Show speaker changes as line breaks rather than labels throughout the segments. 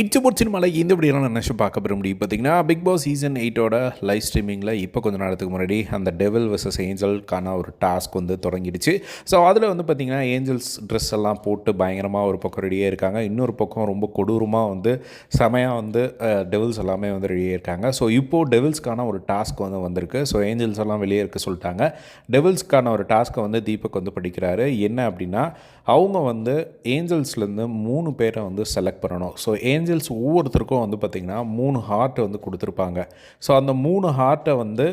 It's சினிமாவில் இந்த இப்படியெல்லாம் நான் நினச்சி பார்க்க பெற முடியும். பார்த்தீங்கன்னா பிக் பாஸ் சீசன் எயிட்டோட லைவ் ஸ்ட்ரீமிங்கில் இப்போ கொஞ்சம் நேரத்துக்கு முன்னாடி அந்த டெவில் வர்சஸ் ஏஞ்சல்க்கான ஒரு டாஸ்க் வந்து தொடங்கிடுச்சு. ஸோ அதில் வந்து பார்த்திங்கன்னா ஏஞ்சல்ஸ் ட்ரெஸ் எல்லாம் போட்டு பயங்கரமாக ஒரு பக்கம் ரெடியாக இருக்காங்க இன்னொரு பக்கம் ரொம்ப கொடூரமாக வந்து செமையாக வந்து டெவில்ஸ் எல்லாமே வந்து ரெடியாக இருக்காங்க ஸோ இப்போது டெவில்ஸ்க்கான ஒரு டாஸ்க் வந்து வந்திருக்கு. ஸோ ஏஞ்சல்ஸ் எல்லாம் வெளியே இருக்க சொல்லிட்டாங்க. டெவில்ஸ்க்கான ஒரு டாஸ்க்கை வந்து தீபக் வந்து படிக்கிறாரு. என்ன அப்படின்னா அவங்க வந்து ஏஞ்சல்ஸ்லேருந்து மூணு பேரை வந்து செலக்ட் பண்ணணும். ஸோ ஏஞ்சல் ஏஞ்சல்ஸ் ஒவ்வொருத்தருக்கும் வந்து பார்த்திங்கன்னா மூணு ஹார்ட்டை வந்து கொடுத்துருப்பாங்க. ஸோ அந்த மூணு ஹார்ட்டை வந்து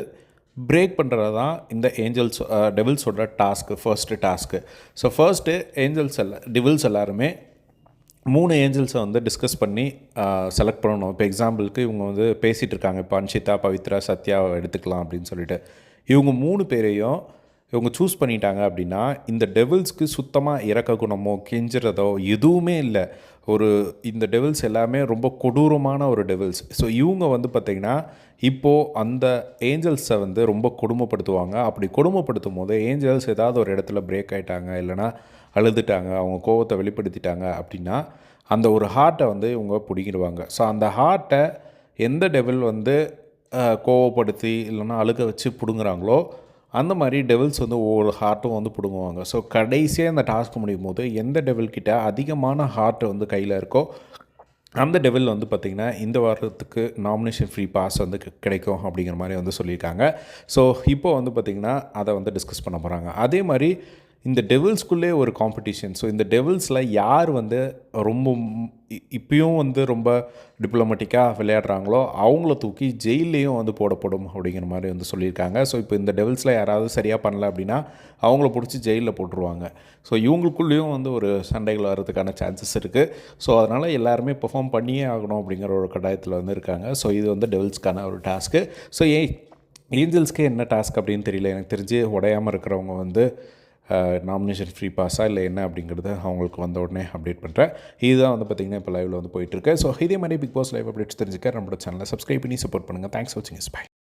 பிரேக் பண்ணுறது தான் இந்த angels டெவில்ஸோட task first task so first angels எல்லா டெவில்ஸ் எல்லாருமே மூணு ஏஞ்சல்ஸை வந்து டிஸ்கஸ் பண்ணி செலக்ட் பண்ணணும். இப்போ எக்ஸாம்பிளுக்கு இவங்க வந்து பேசிகிட்டு இருக்காங்க. இப்போ அன்ஷிதா பவித்ரா சத்யாவை எடுத்துக்கலாம் அப்படின்னு சொல்லிட்டு. இவங்க மூணு பேரையும் இவங்க சூஸ் பண்ணிட்டாங்க அப்படின்னா இந்த டெவில்ஸ்க்கு சுத்தமாக இறக்க குணமோ கெஞ்சுறதோ எதுவுமே இல்லை. ஒரு இந்த டெவில்ஸ் எல்லாமே ரொம்ப கொடூரமான ஒரு டெவில்ஸ் ஸோ இவங்க வந்து பார்த்திங்கன்னா இப்போது அந்த ஏஞ்சல்ஸை வந்து ரொம்ப கொடுமைப்படுத்துவாங்க. அப்படி கொடுமைப்படுத்தும் போது ஏஞ்சல்ஸ் ஏதாவது ஒரு இடத்துல பிரேக் ஆகிட்டாங்க இல்லைனா அழுதுட்டாங்க அவங்க கோவத்தை வெளிப்படுத்திட்டாங்க அப்படின்னா அந்த ஒரு ஹார்ட்டை வந்து இவங்க பிடிக்கிடுவாங்க ஸோ அந்த ஹார்ட்டை எந்த டெவில் வந்து கோவப்படுத்தி இல்லைன்னா அழுக வச்சு பிடுங்குறாங்களோ அந்த மாதிரி டெவில்ஸ் வந்து ஒவ்வொரு ஹார்ட்டும் வந்து பிடுங்குவாங்க. ஸோ கடைசியாக இந்த டாஸ்க் முடியும் போது எந்த டெவில்கிட்ட அதிகமான ஹார்ட் வந்து கையில் இருக்கோ அந்த டெவில் வந்து பார்த்திங்கன்னா இந்த வாரத்துக்கு நாமினேஷன் ஃப்ரீ பாஸ் வந்து கிடைக்கும் அப்படிங்கிற மாதிரி வந்து சொல்லியிருக்காங்க. ஸோ இப்போ வந்து பார்த்திங்கன்னா அதை வந்து டிஸ்கஸ் பண்ண போகிறாங்க அதே மாதிரி இந்த டெவில்ஸ்குள்ளே ஒரு காம்படிஷன் ஸோ இந்த டெவில்ஸில் யார் வந்து ரொம்ப இப்பயும் வந்து ரொம்ப டிப்ளமேட்டிக்காக விளையாடுறாங்களோ அவங்கள தூக்கி ஜெயிலையும் வந்து போடப்படும் அப்படிங்கிற மாதிரி வந்து சொல்லியிருக்காங்க. ஸோ இப்போ இந்த டெவில்ஸில் யாராவது சரியாக பண்ணல அப்படின்னா அவங்கள பிடிச்சி ஜெயிலில் போட்டுருவாங்க. ஸோ இவங்களுக்குள்ளேயும் வந்து ஒரு சண்டைகள் வர்றதுக்கான சான்சஸ் இருக்குது ஸோ அதனால் எல்லாருமே பெர்ஃபார்ம் பண்ணியே ஆகணும் அப்படிங்கிற ஒரு கட்டாயத்தில் வந்து இருக்காங்க. ஸோ இது வந்து டெவில்ஸ்க்கான ஒரு டாஸ்க்கு ஸோ ஏ ஏஞ்சல்ஸ்க்கே என்ன டாஸ்க் அப்படின்னு தெரியல. எனக்கு தெரிஞ்சு உடையாமல் இருக்கிறவங்க வந்து நாமினேஷன் ஃப்ரீ பாஸாக இல்லை என்ன அப்படிங்கிறத அவங்களுக்கு வந்த உடனே அப்டேட் பண்ணுறேன் இதுதான் வந்து பார்த்திங்கன்னா இப்போ லைவில் வந்து போயிட்டுருக்கு ஸோ இதே மாதிரி பிக் பாஸ் லைவ் அப்டேட்ஸ் தெரிஞ்சுக்க நம்மளோட சேனலை சப்ஸ்கிரைப் பண்ணி சப்போர்ட் பண்ணுங்கள் தேங்க்ஸ் வாட்சிங் இஸ் பை